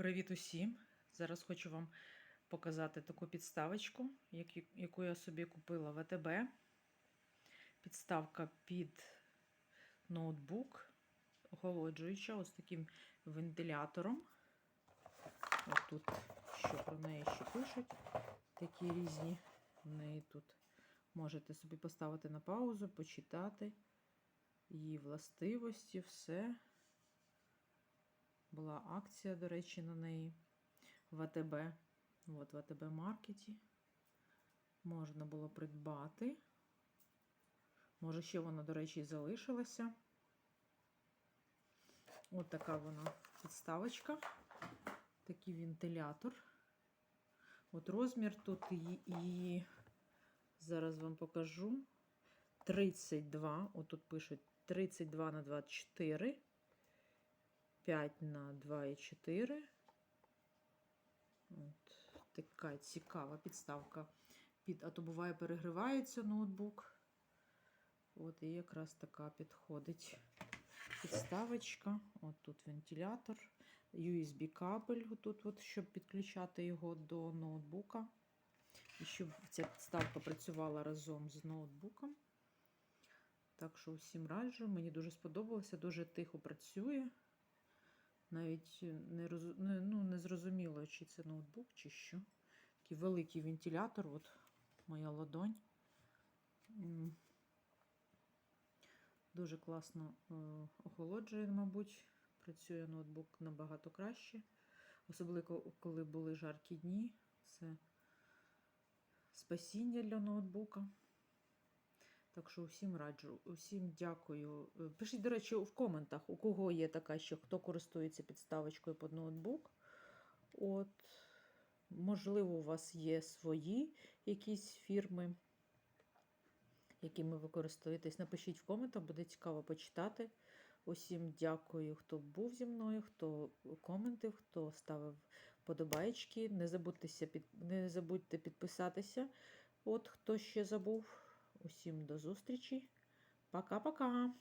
Привіт усім! Зараз хочу вам показати таку підставочку, яку я собі купила в АТБ. Підставка під ноутбук, охолоджуюча, ось таким вентилятором. Ось тут, що про неї ще пишуть, такі різні. В неї тут можете собі поставити на паузу, почитати її властивості, все. Була акція, до речі, на неї в АТБ. От в АТБ маркеті. Можна було придбати. Може, ще вона, до речі, і залишилася. От така вона підставочка. Такий вентилятор. От розмір тут її, зараз вам покажу. 32. От тут пишуть 32 на 24. 5 на 2,4. От така цікава підставка. Під, а то буває перегрівається ноутбук. От і якраз така підходить підставочка. От тут вентилятор, USB кабель, тут, от, щоб підключати його до ноутбука. І щоб ця підставка працювала разом з ноутбуком. Так що всім раджу, мені дуже сподобалося, дуже тихо працює. Навіть не роз... ну, не зрозуміло, чи це ноутбук, чи що. Такий великий вентилятор, от моя ладонь. Дуже класно е, охолоджує, мабуть. Працює ноутбук набагато краще. Особливо, коли були жаркі дні. Це спасіння для ноутбука. Так що усім раджу, усім дякую. Е, Пишіть, до речі, в коментах, у кого є така, що хто користується підставочкою під ноутбук. От, можливо, у вас є свої якісь фірми, якими ви користуєтесь. Напишіть в коментах, буде цікаво почитати. Усім дякую, хто був зі мною, хто коментив, хто ставив подобаєчки. Не під... Не забудьте підписатися. От хто ще забув. Усім до зустрічі. Пока-пока.